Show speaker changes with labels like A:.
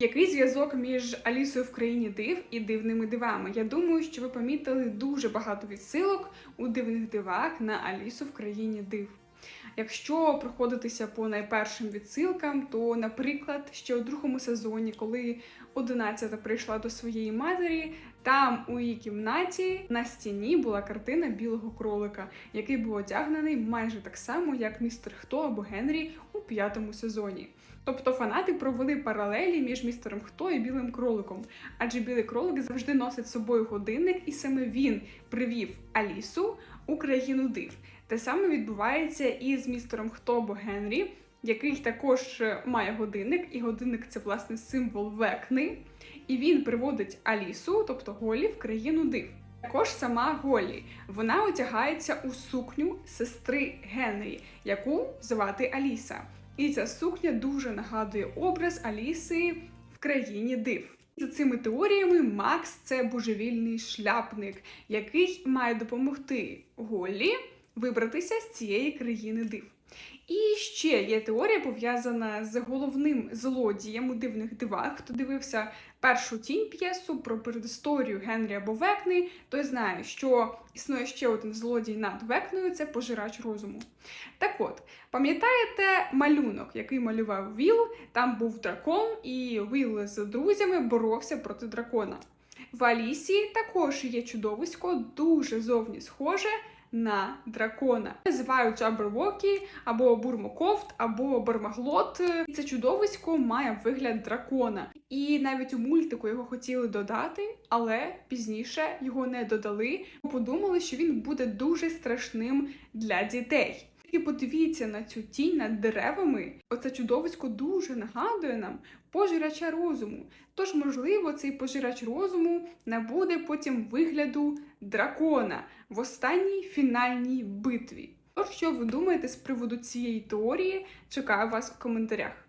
A: Який зв'язок між Алісою в країні див і дивними дивами? Я думаю, що ви помітили дуже багато відсилок у дивних дивах на Алісу в країні див. Якщо проходитися по найпершим відсилкам, то, наприклад, ще у другому сезоні, коли одинадцята прийшла до своєї матері, там у її кімнаті на стіні була картина білого кролика, який був одягнений майже так само, як містер Хто або Генрі у п'ятому сезоні. Тобто фанати провели паралелі між містером Хто і білим кроликом, адже білий кролик завжди носить з собою годинник, і саме він привів Алісу у країну див. Те саме відбувається і з містером Хто або Генрі, який також е, має годинник, і годинник це власне символ векни. І він приводить Алісу, тобто Голі, в країну див. Також сама Голлі. Вона одягається у сукню сестри Генрі, яку звати Аліса. І ця сукня дуже нагадує образ Аліси в країні див. За цими теоріями, Макс це божевільний шляпник, який має допомогти Голлі вибратися з цієї країни див. І ще є теорія пов'язана з головним злодієм у дивних дивах. Хто дивився першу тінь п'єсу про передісторію Генрі або Векни, той знає, що існує ще один злодій над Векною це пожирач розуму. Так от, пам'ятаєте малюнок, який малював Віл? Там був дракон, і Віл з друзями боровся проти дракона. В Алісі також є чудовисько, дуже зовні схоже на дракона. Називають Джабервокі або Бурмокофт, або Бармаглот. І це чудовисько має вигляд дракона. І навіть у мультику його хотіли додати, але пізніше його не додали. Подумали, що він буде дуже страшним для дітей. І подивіться на цю тінь над деревами. Оце чудовисько дуже нагадує нам пожирача розуму. Тож, можливо, цей пожирач розуму набуде потім вигляду дракона в останній фінальній битві. Тож, що ви думаєте з приводу цієї теорії? Чекаю вас у коментарях.